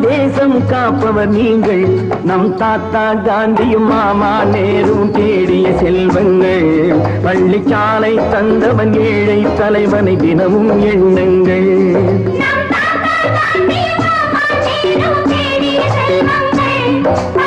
தேசம் காப்பவர் நீங்கள். நம் தாத்தா காந்தியும் மாமா நேரும் தேடிய செல்வங்கள். பள்ளிச்சாலை தந்தவன் ஏழை தலைவனை தினமும் எண்ணுங்கள். Thank you.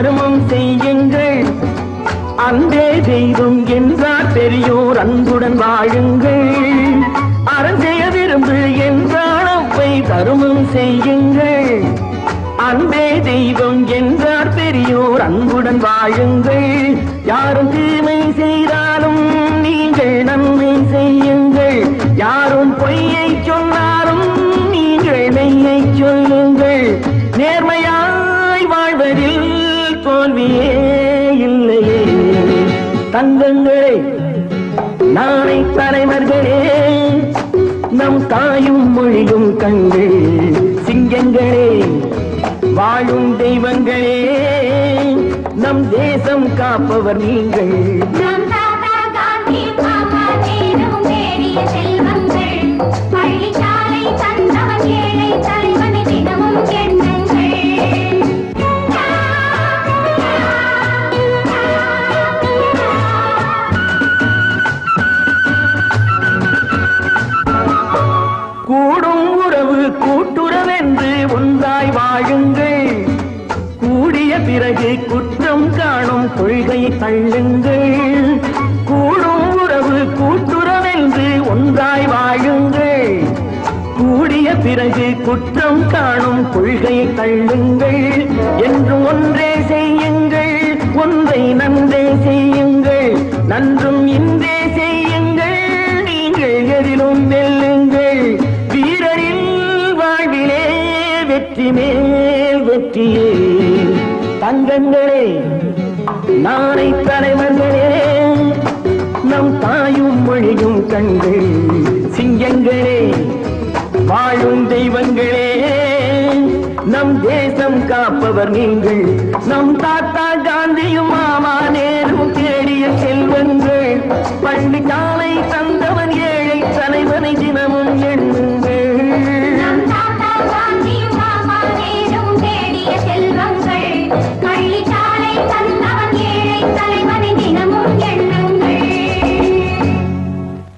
தருமம் செய்யுங்கள். அன்பே தெய்வம் என்றார் பெரியோர் அன்புடன் வாழுங்கள். அரசே விரும்பு என்றாளவை தருமம் செய்யுங்கள். அன்பே தெய்வம் என்றார் பெரியோர் அன்புடன் வாழுங்கள். யாரும் தீமை தோல்வியே இல்லையே. தங்கங்களே நாளை தலைவர்களே நம் தாயும் மொழியும் கண்கள் சிங்கங்களே வாழும் தெய்வங்களே நம் தேசம் காப்பவர் நீங்கள். வாழுங்கள் கூடிய பிறகு குற்றம் காணும் கொள்கை தள்ளுங்கள். கூடும் உறவு கூட்டுறவென்று ஒன்றாய் வாழுங்கள். கூடிய பிறகு குற்றம் காணும் கொள்கையை தள்ளுங்கள். என்று ஒன்றே செய்யுங்கள் ஒன்றை நன்றே செய்யுங்கள். நன்றும் வெற்றி மேல் வெற்றியே. தங்கங்களே நாளை தலைவர்களே நம் தாயும் மொழியும் கண்கள் சிங்கங்களே வாழும் தெய்வங்களே நம் தேசம் காப்பவர் நீங்கள் நம் தாத்தா